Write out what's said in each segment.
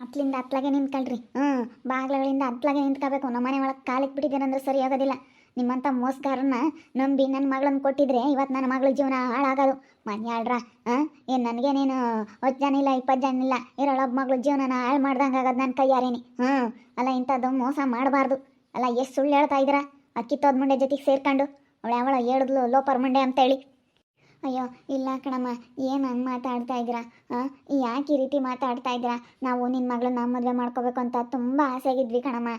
ಹತ್ಲಿಂದ ಅತ್ಲಾಗೆ ನಿಂತ್ಕೊಳ್ರಿ. ಹ್ಞೂ ಬಾಗ್ಲಗಳಿಂದ ಅತ್ಲಾಗೆ ನಿಂತ್ಕೋಬೇಕು. ನಮ್ಮ ಮನೆ ಒಳಗೆ ಕಾಲಿಗೆ ಬಿಟ್ಟಿದ್ದೀರಂದ್ರೆ ಸರಿ ಆಗೋದಿಲ್ಲ. ನಿಮ್ಮಂಥ ಮೋಸಗಾರನ್ನ ನಂಬಿ ನನ್ನ ಮಗಳನ್ನ ಕೊಟ್ಟಿದ್ರೆ ಇವತ್ತು ನನ್ನ ಮಗಳ ಜೀವನ ಹಾಳಾಗೋದು. ಮನ್ಯಾಳ್ರ ಹಾಂ? ಏನು ನನಗೇನೇನು ನೀನು ಹತ್ತು ಜನ ಇಲ್ಲ ಇಪ್ಪತ್ತು ಜನ ಇಲ್ಲ ಇರೋಳೊಬ್ಬ ಮಗಳ ಜೀವನನ ಹಾಳು ಮಾಡ್ದಂಗೆ ಆಗೋದು ನನ್ನ ಕೈಯಾರೇನಿ. ಹ್ಞೂ ಅಲ್ಲ ಇಂಥದ್ದು ಮೋಸ ಮಾಡಬಾರ್ದು. ಅಲ್ಲ ಎಷ್ಟು ಸುಳ್ಳು ಹೇಳ್ತಾ ಇದ್ದೀರಾ? ಅಕ್ಕಿ ತೋದ್ ಮುಂಡೆ ಜೊತೆಗೆ ಸೇರ್ಕೊಂಡು. ಅವಳು ಯಾವಳ ಹೇಳಿದ್ಲು ಲೋಪರ್ ಮುಂಡೆ ಅಂತೇಳಿ. ಅಯ್ಯೋ, ಇಲ್ಲ ಕಣಮ್ಮ, ಏನು ಹಂಗೆ ಮಾತಾಡ್ತಾ ಇದ್ದೀರಾ? ಯಾಕೆ ಈ ರೀತಿ ಮಾತಾಡ್ತಾ ಇದ್ದೀರಾ? ನಾವು ನಿನ್ನ ಮಗಳನ್ನ ಮದುವೆ ಮಾಡ್ಕೋಬೇಕು ಅಂತ ತುಂಬ ಆಸೆ ಆಗಿದ್ವಿ ಕಣಮ್ಮ.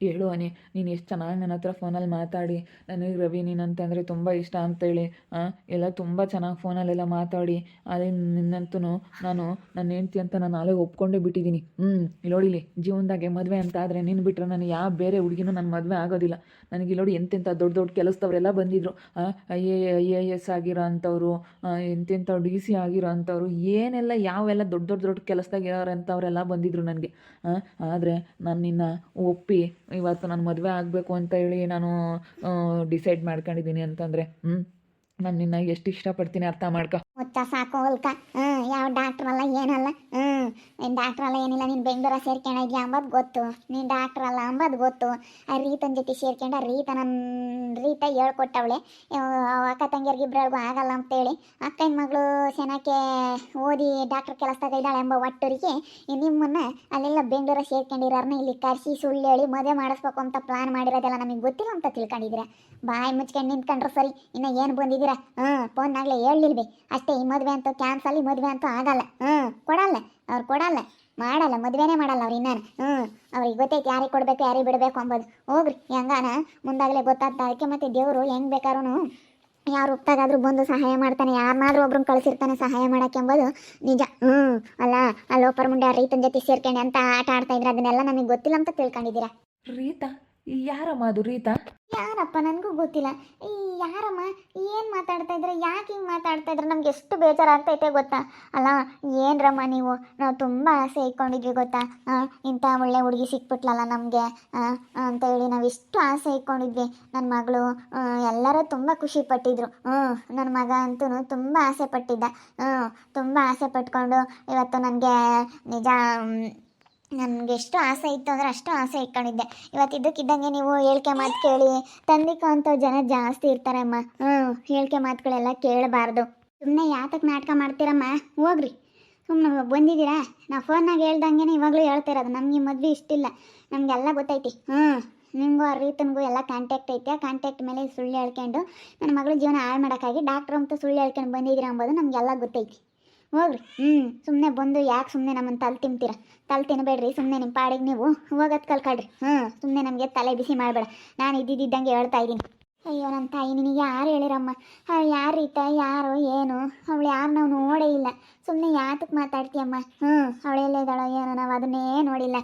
ಹೇಳು ಅನಿ, ನೀನು ಎಷ್ಟು ಚೆನ್ನಾಗಿ ನನ್ನ ಹತ್ರ ಫೋನಲ್ಲಿ ಮಾತಾಡಿ. ನನಗೆ ರವಿ ನೀನಂತಂದರೆ ತುಂಬ ಇಷ್ಟ ಅಂತೇಳಿ ಎಲ್ಲ ತುಂಬ ಚೆನ್ನಾಗಿ ಫೋನಲ್ಲೆಲ್ಲ ಮಾತಾಡಿ. ಅದೇ ನಿನ್ನಂತೂ ನಾನು ನನ್ನ ಹೆಂಡ್ತಿ ಅಂತ ನಾನು ನಾಳೆ ಒಪ್ಕೊಂಡೇ ಬಿಟ್ಟಿದ್ದೀನಿ. ಹ್ಞೂ ನೋಡಿಲಿ ಜೀವನದಾಗೆ ಮದುವೆ ಅಂತ ಆದರೆ ನಿನ್ನ ಬಿಟ್ಟರೆ ನಾನು ಯಾವ ಬೇರೆ ಹುಡುಗಿನೂ ನನ್ನ ಮದುವೆ ಆಗೋದಿಲ್ಲ. ನನಗೆ ನೋಡಿ ಎಂತೆಂಥ ದೊಡ್ಡ ದೊಡ್ಡ ಕೆಲಸದವರೆಲ್ಲ ಬಂದಿದ್ರು. ಎ ಎ ಎಸ್ ಆಗಿರೋ ಅಂಥವ್ರು ಎಂತೆಂಥ ಡಿ ಸಿ ಆಗಿರೋ ಅಂಥವ್ರು, ಏನೆಲ್ಲ ಯಾವೆಲ್ಲ ದೊಡ್ಡ ದೊಡ್ಡ ದೊಡ್ಡ ಕೆಲಸದಾಗ ಬಂದಿದ್ರು ನಂಗೆ ನನಗೆ ಆದರೆ ನಾನು ನಿನ್ನ ಒಪ್ಪಿ ಇವತ್ತು ನಾನು ಮದುವೆ ಆಗಬೇಕು ಅಂತ ಹೇಳಿ ನಾನು ಡಿಸೈಡ್ ಮಾಡ್ಕೊಂಡಿದ್ದೀನಿ ಅಂತಂದರೆ ಹ್ಞೂ ನಾನು ನಿನ್ನ ಎಷ್ಟು ಇಷ್ಟಪಡ್ತೀನಿ ಅರ್ಥ ಮಾಡ್ಕೊ. ಸಾಕು ಹೊಲ್ಕ. ಯಾವ ಡಾಕ್ಟ್ರಲ್ಲ ಏನಲ್ಲ. ನೀನು ಡಾಕ್ಟರ್ ಅಲ್ಲ ಏನಿಲ್ಲ, ನೀನು ಬೆಂಗಳೂರ ಸೇರ್ಕೊಂಡಿದ್ಯಾ ಅಂಬೋದು ಗೊತ್ತು. ನೀನು ಡಾಕ್ಟರ್ ಅಲ್ಲ ಅಂಬೋದು ಗೊತ್ತು. ಆ ರೀತನ ಜೊತೆ ಸೇರ್ಕೊಂಡ ರೀತ ನನ್ನ ರೀತ ಹೇಳ್ಕೊಟ್ಟವಳೆ. ಅಕ್ಕ ತಂಗಿಯರಿಗೆ ಇಬ್ಬರಿಗೂ ಆಗಲ್ಲ ಅಂತೇಳಿ. ಅಕ್ಕನ ಮಗಳು ಸೆನಕ್ಕೆ ಓದಿ ಡಾಕ್ಟರ್ ಕೆಲಸದಾಗ ಇದ್ದಾಳೆ ಎಂಬ ಒಟ್ಟೂರಿಗೆ ನಿಮ್ಮನ್ನ ಅಲ್ಲೆಲ್ಲ ಬೆಂಗಳೂರ ಸೇರ್ಕೊಂಡಿರೋರ್ನ ಇಲ್ಲಿ ಕರೆಸಿ ಸುಳ್ಳು ಹೇಳಿ ಮದುವೆ ಮಾಡಿಸ್ಬೇಕು ಅಂತ ಪ್ಲಾನ್ ಮಾಡಿರೋದೆಲ್ಲ ನಮಗೆ ಗೊತ್ತಿಲ್ಲ ಅಂತ ತಿಳ್ಕೊಂಡಿದ್ದೀರಾ ಬಾಯಿ ಮುಚ್ಕೊಂಡು ನಿಂತ್ಕೊಂಡ್ರೆ ಸರಿ, ಇನ್ನು ಏನು ಬಂದಿದ್ದೀರಾ ಫೋನ್ ಫೋನ್ನಾಗಲೇ ಹೇಳಿಲ್ವಿ ಅಷ್ಟೇ ಈ ಮದುವೆ ಅಂತೂ ಕ್ಯಾನ್ಸಲ್ ಈ ಮದುವೆ ಅಂತೂ ಆಗಲ್ಲ. ಹ್ಮ್, ಕೊಡಲ್ಲ. ಅವ್ರು ಕೊಡಲ್ಲ. ಮಾಡಲ್ಲ ಮದುವೆನೇ ಮಾಡಲ್ಲ ಅವ್ರು ಇನ್ನೇನು. ಹ್ಞೂ ಅವ್ರಿಗೆ ಗೊತ್ತೈತೆ ಯಾರಿಗೆ ಕೊಡಬೇಕು ಯಾರಿಗೆ ಬಿಡಬೇಕು ಅಂಬೋದು. ಹೋಗ್ರಿ ಹೆಂಗಾನ? ಮುಂದಾಗಲೇ ಗೊತ್ತಾಗ್ತ ಅದಕ್ಕೆ ಮತ್ತೆ ದೇವರು ಹೆಂಗೆ ಬೇಕಾದ್ರೂ ಯಾರು ಹುಟ್ಟಾಗಾದ್ರೂ ಬಂದು ಸಹಾಯ ಮಾಡ್ತಾನೆ. ಯಾರನ್ನಾದ್ರೂ ಒಬ್ರನ್ನ ಕಳಿಸಿರ್ತಾನೆ ಸಹಾಯ ಮಾಡಕ್ಕೆ ಎಂಬುದು ನಿಜ. ಹ್ಞೂ ಅಲ್ಲ ಆ ಲೋಪರ್ ಮುಂಡೆ ಆ ರೈತನ ಜೊತೆ ಸೇರ್ಕೊಂಡು ಅಂತ ಆಟ ಆಡ್ತಾ ಇದ್ರೆ ಅದನ್ನೆಲ್ಲ ನನಗೆ ಗೊತ್ತಿಲ್ಲ ಅಂತ ತಿಳ್ಕೊಂಡಿದ್ದೀರಾ? ರೀತಾ ಯಾರಮ್ಮ ಅದು ರೀತಾ? ಯಾರಪ್ಪ ನನಗೂ ಗೊತ್ತಿಲ್ಲ. ಈ ಯಾರಮ್ಮ, ಏನು ಮಾತಾಡ್ತಾ ಇದ್ರೆ ಯಾಕೆ ಹಿಂಗೆ ಮಾತಾಡ್ತಾ ಇದ್ರೆ ನಮ್ಗೆ ಎಷ್ಟು ಬೇಜಾರಾಗ್ತೈತೆ ಗೊತ್ತಾ? ಅಲ್ಲ, ಏನ್ರಮ್ಮ ನೀವು? ನಾವು ತುಂಬ ಆಸೆ ಇಟ್ಕೊಂಡಿದ್ವಿ ಗೊತ್ತಾ? ಇಂಥ ಒಳ್ಳೆ ಹುಡುಗಿ ಸಿಕ್ಬಿಟ್ಲಲ್ಲ ನಮಗೆ ಅಂತೇಳಿ ನಾವು ಎಷ್ಟು ಆಸೆ ಇಟ್ಕೊಂಡಿದ್ವಿ. ನನ್ನ ಮಗಳು ಎಲ್ಲರೂ ತುಂಬ ಖುಷಿ ಪಟ್ಟಿದ್ರು. ಹ್ಞೂ ನನ್ನ ಮಗ ಅಂತೂ ತುಂಬ ಆಸೆ ಪಟ್ಟಿದ್ದ. ಹ್ಞೂ, ತುಂಬ ಆಸೆ ಪಟ್ಕೊಂಡು ಇವತ್ತು ನನಗೆ ನಿಜ ನನಗೆ ಎಷ್ಟು ಆಸೆ ಇತ್ತು ಅಂದರೆ ಅಷ್ಟು ಆಸೆ ಇಟ್ಕೊಂಡಿದ್ದೆ. ಇವತ್ತು ಇದಕ್ಕಿದ್ದಂಗೆ ನೀವು ಹೇಳಿಕೆ ಮಾತು ಕೇಳಿ. ತಂದಿಕೋ ಅಂತ ಜನ ಜಾಸ್ತಿ ಇರ್ತಾರೆ ಅಮ್ಮ. ಹ್ಞೂ ಹೇಳಿಕೆ ಮಾತುಗಳೆಲ್ಲ ಕೇಳಬಾರ್ದು. ಸುಮ್ಮನೆ ಯಾತಕ್ಕೆ ನಾಟಕ ಮಾಡ್ತೀರಮ್ಮ? ಹೋಗ್ರಿ. ಸುಮ್ಮನೆ ಬಂದಿದ್ದೀರಾ? ನಾ ಫೋನಾಗ ಹೇಳ್ದಂಗೆ ಇವಾಗಲೂ ಹೇಳ್ತಿರೋದು ನಮಗೆ ಮದುವೆ ಇಷ್ಟಿಲ್ಲ. ನಮಗೆಲ್ಲ ಗೊತ್ತೈತಿ. ಹ್ಞೂ ನಿಮಗೂ ಆ ರೀತನಿಗೂ ಎಲ್ಲ ಕಾಂಟ್ಯಾಕ್ಟ್ ಐತೆ. ಆ ಕಾಂಟ್ಯಾಕ್ಟ್ ಮೇಲೆ ಸುಳ್ಳು ಹೇಳ್ಕೊಂಡು ನನ್ನ ಮಗಳ ಜೀವನ ಹಾಳು ಮಾಡೋಕ್ಕಾಗಿ ಡಾಕ್ಟ್ರ್ ಅಂತ ಸುಳ್ಳು ಹೇಳ್ಕೊಂಡು ಬಂದಿದ್ದೀರಾ ಅಂಬೋದು ನಮಗೆಲ್ಲ ಗೊತ್ತೈತಿ. ಹೋಗ್ರಿ. ಹ್ಞೂ ಸುಮ್ಮನೆ ಬಂದು ಯಾಕೆ ಸುಮ್ಮನೆ ನಮ್ಮನ್ನು ತಲೆ ತಿಂತೀರ ತಲೆ ತಿನ್ನಬೇಡ್ರಿ ಸುಮ್ಮನೆ ನಿಮ್ಮ ಪಾಡಿಗೆ ನೀವು. ಹೋಗೋದು ಕಲ್ಕಾಡ್ರಿ ಹ್ಞೂ ಸುಮ್ಮನೆ ನಮಗೆ ತಲೆ ಬಿಸಿ ಮಾಡಬೇಡ. ನಾನು ಇದ್ದಿದ್ದಂಗೆ ಹೇಳ್ತಾ ಇದ್ದೀನಿ. ಅಯ್ಯೋ ನನ್ನ ತಾಯಿ ನಿನಗೆ ಯಾರು ಹೇಳಿರಮ್ಮ? ಯಾರು ರೀತ ಯಾರು ಏನು? ಅವಳು ಯಾರು ನಾವು ನೋಡೇ ಇಲ್ಲ. ಸುಮ್ಮನೆ ಯಾತಕ್ಕೆ ಮಾತಾಡ್ತೀಯಮ್ಮ? ಹ್ಞೂ ಅವಳು ಎಲ್ಲಿದ್ದಾಳೋ ಏನೋ ನಾವು ಅದನ್ನೇ ನೋಡಿಲ್ಲ.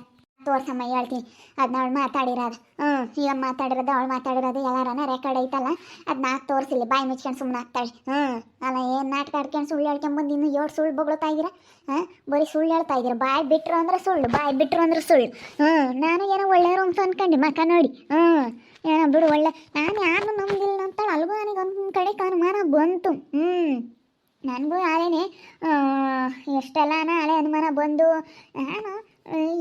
ತೋರ್ಸಮ್ಮ ಹೇಳ್ತೀನಿ ಅದನ್ನ ಅವಳು ಮಾತಾಡಿರೋದು. ಹ್ಞೂ ಈಗ ಮಾತಾಡಿರೋದು, ಅವಳು ಮಾತಾಡಿರೋದು ಎಲ್ಲಾರನ ರೆಕಾರ್ಡ್ ಐತಲ್ಲ ಅದನ್ನ ತೋರಿಸಿಲ್ಲ, ಬಾಯಿ ಮುಚ್ಕೊಂಡು ಸುಮ್ಮನೆ ಹಾಕ್ತಾಳೆ. ಹ್ಞೂ ಅಲ್ಲ ಏನು ನಾಟಕ ಆಡ್ಕೊಂಡು ಸುಳ್ಳು ಹೇಳ್ಕೊಂಬಂದು ಇನ್ನು ಏಳು ಸುಳ್ಳು ಬೊಗಳ್ತಾ ಇದ್ದೀರಾ ಹಾಂ, ಬರೀ ಸುಳ್ಳು ಹೇಳ್ತಾ ಇದ್ದೀರಾ ಬಾಯಿ ಬಿಟ್ರು ಅಂದ್ರೆ ಸುಳ್ಳು, ಬಾಯಿ ಬಿಟ್ರು ಅಂದ್ರೆ ಸುಳ್ಳು. ಹ್ಞೂ ನಾನು ಏನೋ ಒಳ್ಳೆಯವರು ಅಂತ ಅನ್ಕೊಂಡಿ ಮಕ್ಕ ನೋಡಿ. ಹ್ಞೂ ಏನೋ ಬಿಡು ಒಳ್ಳೆ. ನಾನು ಯಾರು ನಂಬಿಲ್ಲ ಅಂತ ಅಲ್ಗೂ ನನಗೆ ಒಂದು ಕಡೆ ಕಾನುಮಾನ ಬಂತು. ಹ್ಞೂ ನನಗೂ ಅದೇನೆ ಎಷ್ಟೆಲ್ಲ ಹಳೆ ಅನುಮಾನ ಬಂದು, ನಾನು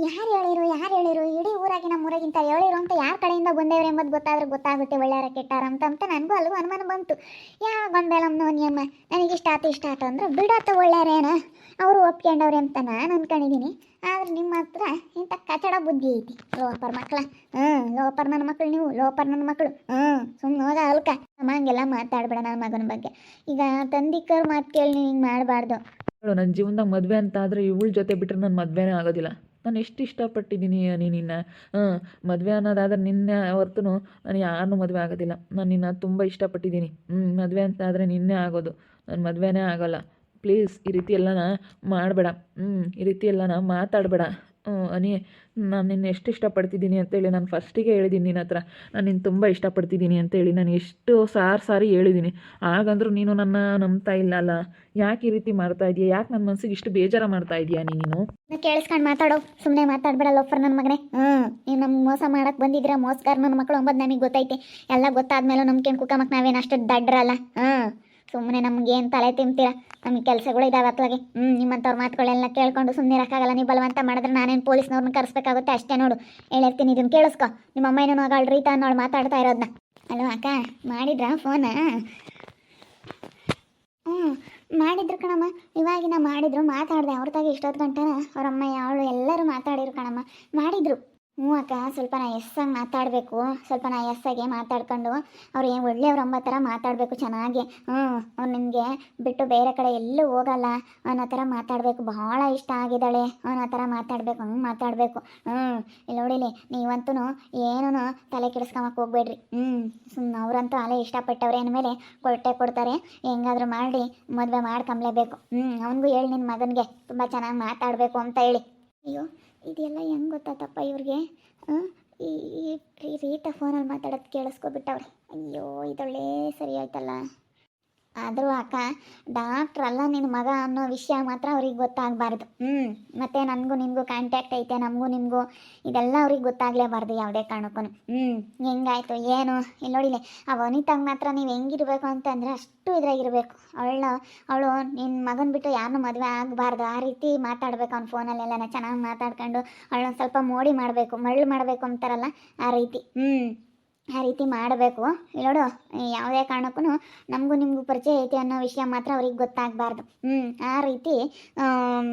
ಯಾರು ಹೇಳಿರು ಯಾರು ಹೇಳಿರು? ಇಡೀ ಊರಾಗಿನ ನಮ್ಮ ಊರಾಗಿಂತ ಹೇಳಿರು ಅಂತ ಯಾರ ಕಡೆಯಿಂದ ಬಂದೇವ್ರು ಎಂಬುದು ಗೊತ್ತಾದ್ರೆ ಗೊತ್ತಾಗುತ್ತೆ ಒಳ್ಳೆಯರ ಕೆಟ್ಟಾರ ಅಂತ ಅಂತ ನನಗೂ ಅಲ್ಗೂ ಅನುಮಾನ ಬಂತು. ಯಾವ ಗೊಂಬೆಲಮ್ಮನೋ ನಿಯಮ ನನಗೆ ಇಷ್ಟ ಆತು ಇಷ್ಟ ಆತು ಅಂದ್ರೆ, ಬಿಡಾತ ಒಳ್ಳೆಯರೇನ? ಅವರು ಒಪ್ಕೊಂಡವ್ರೆ ಅಂತ ನಾನು ಅಂದ್ಕೊಂಡಿದ್ದೀನಿ ಆದ್ರೆ ನಿಮ್ಮ ಹತ್ರ ಇಂಥ ಕಚಡ ಬುದ್ಧಿ ಐತಿ. ಲೋಪರ್ ಮಕ್ಕಳ ಹ್ಞೂ ಲೋಪರ್ ನನ್ನ ಮಕ್ಕಳು ನೀವು, ಲೋಪರ್ ನನ್ನ ಮಕ್ಕಳು ಹ್ಞೂ ಸುಮ್ಮನೆ ಹೋಗ ಅಲ್ಕ. ನಮ್ಮ ಹಂಗೆಲ್ಲ ಮಾತಾಡ್ಬೇಡ ನನ್ನ ಮಗನ ಬಗ್ಗೆ. ಈಗ ತಂದಿಕ್ಕರ್ ಮಾತು ಕೇಳಿ ನೀನು ಮಾಡಬಾರ್ದು. ನನ್ನ ಜೀವನದಾಗ ಮದುವೆ ಅಂತ ಆದರೆ ಇವಳ ಜೊತೆ ಬಿಟ್ಟರೆ ನನ್ನ ಮದುವೆನೇ ಆಗೋದಿಲ್ಲ. ನಾನು ಎಷ್ಟು ಇಷ್ಟಪಟ್ಟಿದ್ದೀನಿ ನಿನ್ನ. ಮದುವೆ ಅನ್ನೋದಾದ್ರೆ ನಿನ್ನೆ ಹೊರ್ತು ನಾನು ಯಾರನ್ನೂ ಮದುವೆ ಆಗೋದಿಲ್ಲ. ನಾನು ನಿನ್ನ ತುಂಬ ಇಷ್ಟಪಟ್ಟಿದ್ದೀನಿ. ಹ್ಞೂ, ಮದುವೆ ಅಂತ ಆದರೆ ನಿನ್ನೆ ಆಗೋದು. ನಾನು ಮದುವೆನೇ ಆಗೋಲ್ಲ. ಪ್ಲೀಸ್ ಈ ರೀತಿ ಎಲ್ಲನ ಮಾಡಬೇಡ. ಹ್ಞೂ, ಈ ರೀತಿ ಎಲ್ಲನ ಮಾತಾಡಬೇಡ. ಅನಿ ನಾನು ನಿನ್ನ ಎಷ್ಟು ಇಷ್ಟಪಡ್ತಿದ್ದೀನಿ ಅಂತೇಳಿ ನಾನು ಫಸ್ಟಿಗೆ ಹೇಳಿದ್ದೀನಿ ನಿನ್ನ ಹತ್ರ. ನಾನು ನಿನ್ನ ತುಂಬ ಇಷ್ಟಪಡ್ತಿದ್ದೀನಿ ಅಂತೇಳಿ ನಾನು ಎಷ್ಟು ಸಾರು ಸಾರಿ ಹೇಳಿದ್ದೀನಿ ಹಾಗಂದ್ರೂ ನೀನು ನನ್ನ ನಂಬ್ತಾ ಇಲ್ಲ ಅಲ್ಲ? ಯಾಕೆ ಈ ರೀತಿ ಮಾಡ್ತಾ ಇದೆಯಾ? ಯಾಕೆ ನನ್ನ ಮನಸ್ಸಿಗೆ ಇಷ್ಟು ಬೇಜಾರ ಮಾಡ್ತಾ ಇದೀಯಾ ನೀನು? ಕೇಳಿಸ್ಕೊಂಡು ಮಾತಾಡೋ. ಸುಮ್ಮನೆ ಮಾತಾಡ್ಬೇಡ ಲೋಫರ್ ನನ್ನ ಮಗನೇ. ಹ್ಞೂ ನೀವು ನಮ್ಮ ಮೋಸ ಮಾಡಕ್ಕೆ ಬಂದಿದ್ದೀರಾ, ಮೋಸಗಾರ ನನ್ನ ಮಕ್ಕಳು ಒಂಬತ್ತು ನಮಗೆ ಗೊತ್ತೈತೆ. ಎಲ್ಲ ಗೊತ್ತಾದ್ಮೇಲೆ ನಮ್ಗೇನು ಕುಕ್ಕ ಮಕ್ಕ ನಾವೇನು ಅಷ್ಟು ದಡ್ರಲ್ಲ? ಹ್ಞೂ. ಸುಮ್ಮನೆ ನಮ್ಗೇನು ತಲೆ ತಿಂತೀರಾ? ನಮಗೆ ಕೆಲಸಗಳು ಇದಾವೆ ಅತ್ಲಾಗೆ ಹ್ಞೂ ನಿಮ್ಮಂಥವ್ರ ಮಾತುಗಳೆಲ್ಲ ಕೇಳ್ಕೊಂಡು ಸುಮ್ಮನೆ ಇರೋಕ್ಕಾಗಲ್ಲ. ನೀವು ಬಲವಂತ ಮಾಡಿದ್ರೆ ನಾನೇನು ಪೊಲೀಸ್ನವ್ರನ್ನ ಕರೆಸ್ಬೇಕಾಗುತ್ತೆ ಅಷ್ಟೇ ನೋಡು. ಹೇಳಿರ್ತೀನಿ ಇದನ್ನು ಕೇಳಿಸ್ಕೊ. ನಿಮ್ಮ ಅಮ್ಮನೂ ಏನೋ ಆಗ ರೀತಾ ಅನ್ನೋಳು ಮಾತಾಡ್ತಾ ಇರೋದನ್ನ ಅಲ್ವಾ ಅಕ್ಕ, ಮಾಡಿದ್ರ ಫೋನ? ಹ್ಞೂ ಮಾಡಿದ್ರು ಕಣಮ್ಮ. ಇವಾಗಿನ ಮಾಡಿದ್ರು. ಮಾತಾಡಿದೆ ಅವ್ರದಾಗೆ ಇಷ್ಟೊತ್ತು ಗಂಟೆನ ಅವ್ರ ಅಮ್ಮ ಅವಳು ಎಲ್ಲರೂ ಮಾತಾಡಿರು ಕಣಮ್ಮ. ಮಾಡಿದ್ರು. ಹ್ಞೂ ಅಕ್ಕ, ಸ್ವಲ್ಪ ನಾ ಎಸ್ಸಾಗಿ ಮಾತಾಡಬೇಕು. ಸ್ವಲ್ಪ ನಾ ಎಸ್ಸಾಗೆ ಮಾತಾಡ್ಕೊಂಡು ಅವ್ರು ಏನು ಒಳ್ಳೆಯವ್ರ ಅಂಬೋ ಥರ ಮಾತಾಡಬೇಕು ಚೆನ್ನಾಗಿ. ಹ್ಞೂ, ಅವ್ರು ನಿಮಗೆ ಬಿಟ್ಟು ಬೇರೆ ಕಡೆ ಎಲ್ಲೂ ಹೋಗಲ್ಲ. ಅನ್ನೋ ಥರ ಮಾತಾಡಬೇಕು. ಭಾಳ ಇಷ್ಟ ಆಗಿದ್ದಾಳೆ. ಅನ್ನೋ ಥರ ಮಾತಾಡಬೇಕು, ಹಂಗೆ ಮಾತಾಡಬೇಕು. ಹ್ಞೂ, ಇಲ್ಲಿ ನೋಡಿಲಿ ನೀವಂತೂ ಏನೂ ತಲೆ ಕೆಡಿಸ್ಕೊಂಬಕ್ಕೆ ಹೋಗ್ಬೇಡ್ರಿ. ಹ್ಞೂ ಸುಮ್ಮನೆ ಅವರಂತೂ ಅಲೆ ಇಷ್ಟಪಟ್ಟವ್ರೆ ಅಂದಮೇಲೆ ಕೊಟ್ಟೆ ಕೊಡ್ತಾರೆ. ಹೆಂಗಾದರೂ ಮಾಡಿ ಮದುವೆ ಮಾಡ್ಕೊಂಬ್ಲೇಬೇಕು. ಹ್ಞೂ, ಅವನಿಗೂ ಹೇಳಿ ನಿನ್ನ ಮಗನಿಗೆ. ತುಂಬ ಚೆನ್ನಾಗಿ ಮಾತಾಡಬೇಕು ಅಂತ ಹೇಳಿ. ಅಯ್ಯೋ ಇದೆಲ್ಲ ಹೆಂಗೆ ಗೊತ್ತಾತಪ್ಪ ಇವ್ರಿಗೆ? ಈ ಈ- ಫೋನಲ್ಲಿ ಮಾತಾಡೋದು ಕೇಳಿಸ್ಕೊಬಿಟ್ಟವ್ರೆ. ಅಯ್ಯೋ ಇದೊಳ್ಳೆ ಸರಿ ಆಯ್ತಲ್ಲ? ಆದರೂ ಅಕ್ಕ ಡಾಕ್ಟ್ರ್ ಅಲ್ಲ ನಿನ್ನ ಮಗ ಅನ್ನೋ ವಿಷಯ ಮಾತ್ರ ಅವ್ರಿಗೆ ಗೊತ್ತಾಗಬಾರ್ದು. ಹ್ಞೂ ಮತ್ತು ನನಗೂ ನಿಮಗೂ ಕಾಂಟ್ಯಾಕ್ಟ್ ಐತೆ, ನಮಗೂ ನಿಮಗೂ ಇದೆಲ್ಲ ಅವ್ರಿಗೆ ಗೊತ್ತಾಗಲೇಬಾರ್ದು ಯಾವುದೇ ಕಾರಣಕ್ಕೂ. ಹ್ಞೂ ಹೆಂಗಾಯಿತು, ಏನು? ಇಲ್ಲಿ ನೋಡಿಲಿ, ಆ ವನಿತಾಗ ಮಾತ್ರ ನೀವು ಹೆಂಗಿರಬೇಕು ಅಂತಂದರೆ ಅಷ್ಟು ಇದ್ರಾಗಿರಬೇಕು ಅವಳ ಅವಳು ನಿನ್ನ ಮಗನ ಬಿಟ್ಟು ಯಾರನ್ನೂ ಮದುವೆ ಆಗಬಾರ್ದು. ಆ ರೀತಿ ಮಾತಾಡಬೇಕು ಅವ್ನ ಫೋನಲ್ಲೆಲ್ಲ ಚೆನ್ನಾಗಿ ಮಾತಾಡ್ಕೊಂಡು ಅವಳನ್ನ ಸ್ವಲ್ಪ ಮೋಡಿ ಮಾಡಬೇಕು, ಮರಳು ಮಾಡಬೇಕು ಅಂತಾರಲ್ಲ, ಆ ರೀತಿ. ಹ್ಞೂ ಆ ರೀತಿ ಮಾಡಬೇಕು. ನೋಡು ಯಾವುದೇ ಕಾರಣಕ್ಕೂ ನಮಗೂ ನಿಮಗೂ ಪರಿಚಯ ಐತೆ ಅನ್ನೋ ವಿಷಯ ಮಾತ್ರ ಅವ್ರಿಗೆ ಗೊತ್ತಾಗಬಾರ್ದು. ಹ್ಞೂ ಆ ರೀತಿ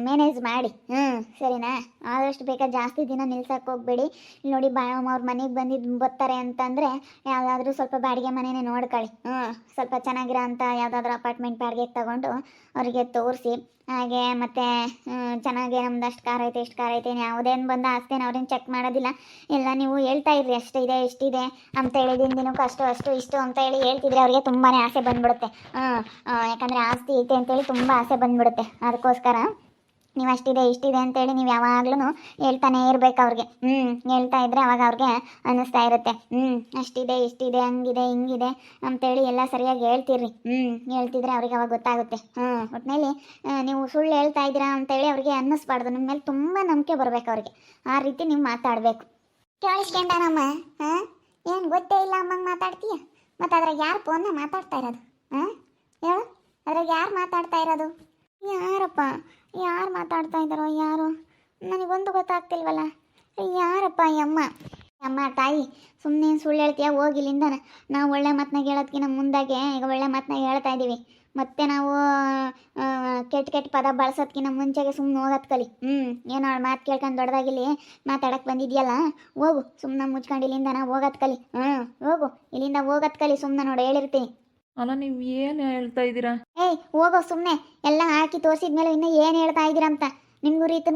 ಮ್ಯಾನೇಜ್ ಮಾಡಿ. ಹ್ಞೂ ಸರಿನಾ? ಆದಷ್ಟು ಬೇಗ ಜಾಸ್ತಿ ದಿನ ನಿಲ್ಸಕ್ಕೆ ಹೋಗ್ಬೇಡಿ. ಇಲ್ಲಿ ನೋಡಿ ಬಾ ಅವ್ರ ಮನೆಗೆ ಬಂದಿದ್ದು ಬರ್ತಾರೆ ಅಂತಂದರೆ ಯಾವುದಾದ್ರೂ ಸ್ವಲ್ಪ ಬಾಡಿಗೆ ಮನೆನೇ ನೋಡ್ಕೊಳ್ಳಿ. ಹ್ಞೂ ಸ್ವಲ್ಪ ಚೆನ್ನಾಗಿರೋ ಅಂಥ ಯಾವುದಾದ್ರೂ ಅಪಾರ್ಟ್ಮೆಂಟ್ ಬಾಡಿಗೆ ತಗೊಂಡು ಅವರಿಗೆ ತೋರಿಸಿ. ಹಾಗೆ ಮತ್ತು ಚೆನ್ನಾಗೆ ನಮ್ದು ಅಷ್ಟು ಕಾರ್ ಐತೆ, ಇಷ್ಟು ಕಾರ್ ಐತೆ ಯಾವುದೇನು ಬಂದ ಆಸ್ತೇನೆ ಅವ್ರೇನು ಚೆಕ್ ಮಾಡೋದಿಲ್ಲ. ಎಲ್ಲ ನೀವು ಹೇಳ್ತಾ ಇರ್ರಿ ಅಷ್ಟಿದೆ ಇಷ್ಟಿದೆ ಅಂತ ಹೇಳಿ ದಿನ ದಿನಕ್ಕೂ ಅಷ್ಟು ಅಷ್ಟು, ಇಷ್ಟು ಅಂತ ಹೇಳಿ ಹೇಳ್ತಿದ್ರೆ ಅವ್ರಿಗೆ ತುಂಬಾ ಆಸೆ ಬಂದ್ಬಿಡುತ್ತೆ. ಯಾಕಂದರೆ ಆಸ್ತಿ ಐತೆ ಅಂತೇಳಿ ತುಂಬ ಆಸೆ ಬಂದ್ಬಿಡುತ್ತೆ. ಅದಕ್ಕೋಸ್ಕರ ನೀವು ಅಷ್ಟಿದೆ, ಇಷ್ಟಿದೆ ಅಂತೇಳಿ ನೀವು ಯಾವಾಗ್ಲೂ ಹೇಳ್ತಾನೆ ಇರ್ಬೇಕು ಅವ್ರಿಗೆ. ಹ್ಞೂ ಹೇಳ್ತಾ ಇದ್ರೆ ಅವಾಗ ಅವ್ರಿಗೆ ಅನ್ನಿಸ್ತಾ ಇರುತ್ತೆ. ಹ್ಞೂ ಅಷ್ಟಿದೆ, ಇಷ್ಟಿದೆ, ಹಂಗಿದೆ, ಹಿಂಗಿದೆ ಅಂತೇಳಿ ಎಲ್ಲ ಸರಿಯಾಗಿ ಹೇಳ್ತಿರ್ರಿ. ಹ್ಞೂ ಹೇಳ್ತಿದ್ರೆ ಅವ್ರಿಗೆ ಅವಾಗ ಗೊತ್ತಾಗುತ್ತೆ. ಹ್ಞೂ ಒಟ್ಟಿನಲ್ಲಿ ನೀವು ಸುಳ್ಳು ಹೇಳ್ತಾ ಇದ್ದೀರಾ ಅಂತೇಳಿ ಅವ್ರಿಗೆ ಅನ್ನಿಸ್ಬಾರ್ದು. ನಿಮ್ಮ ಮೇಲೆ ತುಂಬ ನಂಬಿಕೆ ಬರ್ಬೇಕು ಅವ್ರಿಗೆ. ಆ ರೀತಿ ನೀವು ಮಾತಾಡಬೇಕು. ಕೇಳಿಸ್ಕೊಂಡನಮ್ಮ ಹಾಂ? ಏನು ಗೊತ್ತೇ ಇಲ್ಲ ಅಮ್ಮಂಗೆ ಮಾತಾಡ್ತೀಯ? ಮತ್ತು ಅದ್ರಾಗ ಯಾರು ಫೋನ್ನ ಮಾತಾಡ್ತಾ ಇರೋದು? ಹಾಂ? ಹೇಳು, ಅದ್ರಾಗ ಯಾರು ಮಾತಾಡ್ತಾ ಇರೋದು? ಯಾರಪ್ಪ? ಯಾರು ಮಾತಾಡ್ತಾ ಇದ್ದಾರೋ, ಯಾರು? ನನಗೊಂದು ಗೊತ್ತಾಗ್ತಿಲ್ವಲ್ಲ? ಯಾರಪ್ಪ ಈ ಅಮ್ಮ? ಅಮ್ಮ ತಾಯಿ ಸುಮ್ಮನೆ ಸುಳ್ಳು ಹೇಳ್ತೀಯ? ಹೋಗಿ ಇಲ್ಲಿಂದ ನಾವು ಒಳ್ಳೆ ಮಾತನಾಗ ಹೇಳೋದ್ಕಿಂತ ಮುಂದಾಗೆ ಈಗ ಒಳ್ಳೆ ಮಾತನಾಗ ಹೇಳ್ತಾ ಇದ್ದೀವಿ ಮತ್ತೆ ನಾವು ಕೆಟ್ಟ ಕೆಟ್ಟ ಪದ ಬಳಸೋದ್ಕಿಂತ ಮುಂಚೆಗೆ ಸುಮ್ಮನೆ ಹೋಗೋದು ಕಲಿ. ಹ್ಞೂ ಏನೋ ಅವಳು ಮಾತು ಕೇಳ್ಕೊಂಡು ದೊಡ್ಡದಾಗಿಲ್ಲಿ ಮಾತಾಡಕ್ಕೆ ಬಂದಿದ್ಯಲ್ಲ? ಹೋಗು ಸುಮ್ಮನೆ ಮುಚ್ಕೊಂಡು ಇಲ್ಲಿಂದ ನಾ ಹೋಗೋದು ಕಲಿ. ಹ್ಞೂ ಹೋಗು, ಇಲ್ಲಿಂದ ಹೋಗೋದು ಕಲಿ ಸುಮ್ಮನೆ ನೋಡಿ, ಹೇಳಿರ್ತೀನಿ. ಅಲ್ಲ, ನೀವು ಏನ್ ಹೇಳ್ತಾ ಇದ್ದೀರಾ? ಏಯ್, ಹೋಗೋ ಸುಮ್ಮನೆ ಎಲ್ಲ ಹಾಕಿ ತೋರಿಸಿದ್ಮೇಲೆ ಇನ್ನೂ ಏನ್ ಹೇಳ್ತಾ ಇದ್ದೀರಂತ ನಿಮಗೂ ರೀತಿ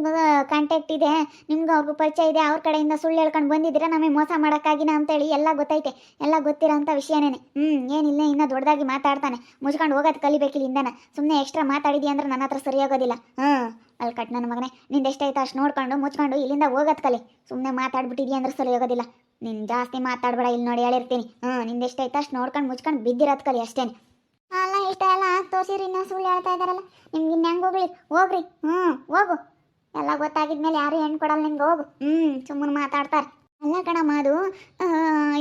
ಕಾಂಟ್ಯಾಕ್ಟ್ ಇದೆ. ನಿಮ್ಗೆ ಅವ್ರಿಗೂ ಪರಿಚಯ ಇದೆ. ಅವ್ರ ಕಡೆಯಿಂದ ಸುಳ್ಳು ಹೇಳ್ಕೊಂಡು ಬಂದಿದ್ದೀರಾ? ನಮಗೆ ಮೋಸ ಮಾಡೋಕ್ಕಾಗಿನ ಅಂತೇಳಿ ಎಲ್ಲ ಗೊತ್ತೈತೆ. ಎಲ್ಲ ಗೊತ್ತಿರೋ ಅಂಥ ವಿಷಯನೇ ಹ್ಞೂ ಏನಿಲ್ಲ ಇನ್ನೂ ದೊಡ್ಡದಾಗಿ ಮಾತಾಡ್ತಾನೆ. ಮುಚ್ಕೊಂಡು ಹೋಗೋದು ಕಲಿಬೇಕಿಲ್ಲ ಇಂದನ. ಸುಮ್ಮನೆ ಎಕ್ಸ್ಟ್ರಾ ಮಾತಾಡಿದ್ಯಾ ಅಂದ್ರೆ ನನ್ನ ಹತ್ರ ಸರಿಯಾಗೋದಿಲ್ಲ ಹ್ಞೂ ಅಲ್ಲಿ ಕಟ್ ನನ್ನ ಮಗನೇ, ನಿಂದ ಎಷ್ಟೈತೆ ಅಷ್ಟು ನೋಡ್ಕೊಂಡು, ಮುಚ್ಕೊಂಡು, ಇಲ್ಲಿಂದ ಹೋಗೋದು ಕಲಿ. ಸುಮ್ಮನೆ ಮಾತಾಡ್ಬಿಟ್ಟಿದ್ಯಾ ಅಂದ್ರೆ ಸರಿ ಹೋಗೋದಿಲ್ಲ. ನೀನು ಜಾಸ್ತಿ ಮಾತಾಡ್ಬೇಡ, ಇಲ್ಲಿ ನೋಡಿ ಹೇಳಿರ್ತೀನಿ. ಹ್ಞೂ ನಿಂದು ಎಷ್ಟೈತೆ ಅಷ್ಟು ನೋಡ್ಕೊಂಡು, ಮುಚ್ಕೊಂಡು ಬಿದ್ದಿರತ್ ಕಲಿ ಅಷ್ಟೇನೆ. ಅಲ್ಲ, ಇಷ್ಟ ಎಲ್ಲ ತೋರಿಸಿರಿ ಇನ್ನೂ ಸುಳ್ಳು ಹೇಳ್ತಾ ಇದ್ದಾರಲ್ಲ ನಿಮ್ಗೆ ಇನ್ನು ಹೆಂಗೆ ಹೋಗ್ಲಿ? ಹೋಗ್ರಿ. ಹ್ಞೂ ಹೋಗು. ಎಲ್ಲ ಗೊತ್ತಾಗಿದ್ಮೇಲೆ ಯಾರು ಹೆಣ್ಣು ಕೊಡಲ್ಲ ನಿಮ್ಗೆ, ಹೋಗು. ಹ್ಞೂ ಸುಮ್ಮನೆ ಮಾತಾಡ್ತಾರೆ. ಅಲ್ಲ ಕಣಮ್ಮ ಅದು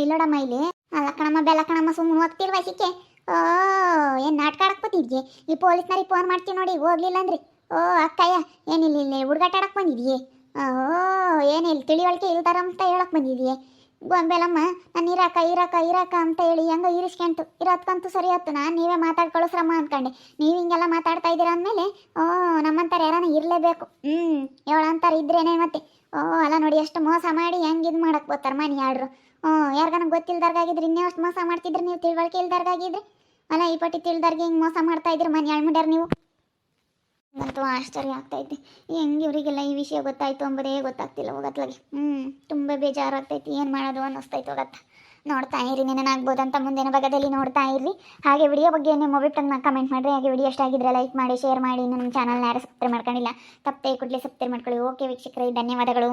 ಇಲ್ಲೋಡಮ್ಮ ಇಲ್ಲಿ ಅಲ್ಲ ಕಣಮ್ಮ ಬೆಲ್ಲ ಕಣಮ್ಮ, ಸುಮ್ಮನೆ ಹೋಗ್ತಿಲ್ವ ಸಿಕ್ಕೆ ಓ, ಏನು ನಾಟಕ ಆಡಕ್ಕೆ ಈ ಪೊಲೀಸ್ನವ್ರಿಗೆ ಫೋನ್ ಮಾಡ್ತೀವಿ ನೋಡಿ, ಹೋಗ್ಲಿಲ್ಲ ಅಂದ್ರಿ. ಓ, ಅಕ್ಕಯ್ಯ ಏನಿಲ್ಲ ಇಲ್ಲಿ ಹುಡುಗಾಟ ಆಡಕ್ಕೆ ಬಂದಿದ್ಯೆ? ಓ ಏನಿಲ್ಲ ತಿಳಿವಳಿಕೆ ಇಲ್ದಾರ ಅಂತ ಹೇಳಕ್ಕೆ ಬಂದಿದೆಯೇ? ಗೊಂಬೆಲಮ್ಮ ನಾನು ಇರಾಕ ಇರಾಕ ಇರಾಕ ಅಂತ ಹೇಳಿ ಹೆಂಗೋ ಇರಿಸ್ಕೊಂತು. ಇರೋದ್ಕಂತೂ ಸರಿ ಹೊತ್ತು ನಾನು ನೀವೇ ಮಾತಾಡ್ಕೊಳ್ಳೋ ಕಳಿಸ್ರಮ್ಮ ಅಂದ್ಕೊಂಡೆ ನೀವು ಹಿಂಗೆಲ್ಲ ಮಾತಾಡ್ತಾ ಇದ್ದೀರ ಅಂದಮೇಲೆ, ಓ ನಮ್ಮಂತಾರೆ ಯಾರನ್ನ ಇರಲೇಬೇಕು. ಹ್ಞೂ ಏಳಂತಾರೆ ಇದ್ರೇನೆ ಮತ್ತೆ. ಓ, ಅಲ್ಲ ನೋಡಿ ಎಷ್ಟು ಮೋಸ ಮಾಡಿ ಹೆಂಗೆ ಇದು ಮಾಡಕ್ಕೆ ಬರ್ತಾರೆ ಮನೆ ಯಾಡ್ರು ಹ್ಞೂ ಯಾರಿಗಾನ ಗೊತ್ತಿಲ್ದಾರ್ಗಾಗಿದ್ರೆ ಇನ್ನೇ ಅಷ್ಟು ಮೋಸ ಮಾಡ್ತಿದ್ರೆ ನೀವು, ತಿಳುವಳಿಕೆ ಇಲ್ದಾರ್ಗಾಗಿದ್ರೆ? ಅಲ್ಲ, ಈ ಪಟ್ಟಿ ತಿಳ್ದಾರ್ಗೆ ಹಿಂಗೆ ಮೋಸ ಮಾಡ್ತಾ ಇದ್ರಿ ಮನೆ ಯಾಳ್ಮುಡ್ಯಾರ ನೀವು? ಅಂತೂ ಆಶ್ಚರ್ಯ ಆಗ್ತೈತಿ. ಹೆಂಗೆ ಇವರಿಗೆಲ್ಲ ಈ ವಿಷಯ ಗೊತ್ತಾಯ್ತು ಅಂಬುದೇ ಗೊತ್ತಾಗ್ತಿಲ್ಲ ಹೋಗತ್ಲಾಗೆ. ಹ್ಞೂ ತುಂಬ ಬೇಜಾರಾಗ್ತೈತಿ ಏನು ಮಾಡೋದು ಅನ್ನಿಸ್ತೈತೆ ಹೋಗತ್ತ. ನೋಡ್ತಾ ಇರಿ ನೆನನಾಗ್ಬೋದಂತ ಮುಂದಿನ ಭಾಗದಲ್ಲಿ ನೋಡ್ತಾ ಇರಿ ಹಾಗೆ ವಿಡಿಯೋ ಬಗ್ಗೆ ನಿಮ್ಮ ಅಭಿಪ್ರಾಯನ ಕಮೆಂಟ್ ಮಾಡಿರಿ. ಹಾಗೆ ವಿಡಿಯೋ ಇಷ್ಟ ಆಗಿದ್ರೆ ಲೈಕ್ ಮಾಡಿ ಶೇರ್ ಮಾಡಿ. ನಮ್ಮ ಚಾನಲ್ನ ಯಾರು ಸಬ್ಸ್ಕ್ರೈಬ್ ಮಾಡ್ಕೊಂಡಿಲ್ಲ, ತಪ್ಪೇ ಕೂಡಲೇ ಸಬ್ಸ್ಕ್ರೈಬ್ ಮಾಡ್ಕೊಳ್ಳಿ. ಓಕೆ ವೀಕ್ಷಕರೇ, ಧನ್ಯವಾದಗಳು.